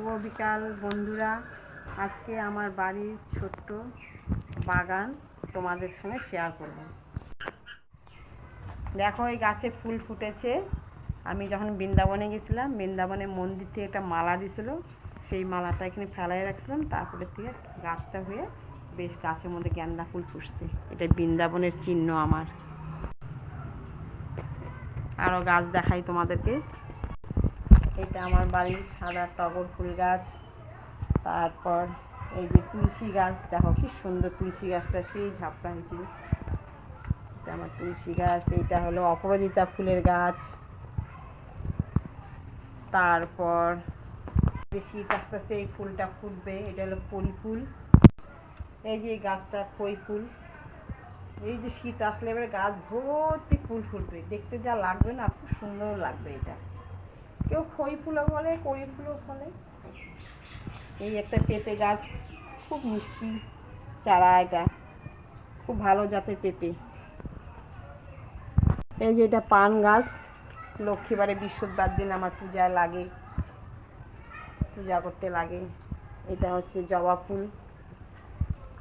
শুভ বিকাল, বন্ধুরা। আজকে আমার বাড়ির ছোট্ট বাগান তোমাদের সঙ্গে শেয়ার করব। দেখো, এই গাছে ফুল ফুটেছে। আমি যখন বৃন্দাবনে গেছিলাম, বৃন্দাবনে মন্দির থেকে একটা মালা দিছিল। সেই মালাটা এখানে ফেলাই রাখছিলাম। তারপরে থেকে গাছটা হয়ে বেশ গাছের মধ্যে গেন্দা ফুল ফুটছে। এটা বৃন্দাবনের চিহ্ন আমার। আরও গাছ দেখাই তোমাদেরকে। এটা আমার বাড়ির সাদা টগর ফুল গাছ। তারপর এই যে তুলসী গাছ, দেখো কি সুন্দর তুলসী গাছটা, সেই ঝাপটা হয়েছে এটা আমার তুলসী গাছ এইটা হলো অপরাজিতা ফুলের গাছ। তারপর শীত আস্তে আস্তে এই ফুলটা ফুটবে, এটা হলো পরি ফুল। এই যে গাছটা খই ফুল। এই যে শীত আসলে এবারে গাছ ভর্তি ফুল ফুটবে। দেখতে যা লাগবে না, খুব সুন্দর লাগবে এটা। কেউ খই ফুলও বলে কড়ি ফুলও বলে। এই একটা পেঁপে গাছ, খুব মিষ্টি, চারা এটা। খুব ভালো জাতের পেঁপে। এই যে এটা পান গাছ, লক্ষ্মীবারে বৃহস্পতিবার দিন আমার পূজায় লাগে। পূজা করতে লাগে। এটা হচ্ছে জবা ফুল।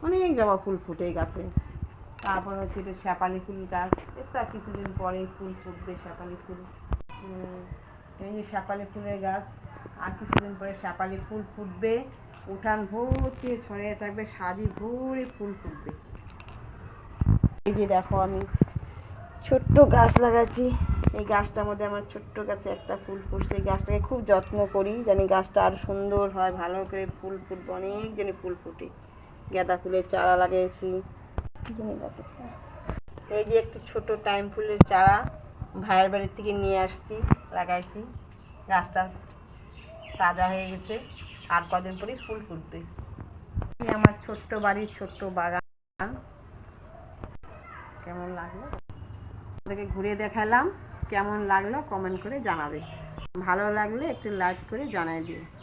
অনেক জবা ফুল ফুটে গাছে। তারপর হচ্ছে এটা শেপালি ফুল গাছ। এটা কিছুদিন পরে ফুল ফুটবে শেপালি ফুল। এই যে শেপালি ফুলের গাছ, আর কিছুদিন পরে শেপালি ফুল ফুটবে। উঠান ভর্তি ছড়িয়ে থাকবে, সাজি ভরে ফুল ফুটবে। এই যে দেখো আমি ছোট্ট গাছ লাগাচ্ছি। এই গাছটার মধ্যে আমার ছোট্ট গাছে একটা ফুল ফুটছে। এই গাছটাকে খুব যত্ন করি, জানি গাছটা আর সুন্দর হয়, ভালো করে ফুল ফুটবে অনেক জানি ফুল ফুটে। গাঁদা ফুলের চারা লাগিয়েছি। এই যে একটু ছোট টাইম ফুলের চারা ভাইয়ের বাড়ির থেকে নিয়ে আসছি। লাগাইছি। গাছটা তাজা হয়ে গেছে। আর কদিন পরে ফুল ফুটবে। আমার ছোট্ট বাড়ির ছোট্ট বাগান। কেমন লাগল? আপনাদেরকে ঘুরে দেখালাম। কেমন লাগল? কমেন্ট করে জানাবে। ভালো লাগলে একটু লাইক করে জানাই দিও।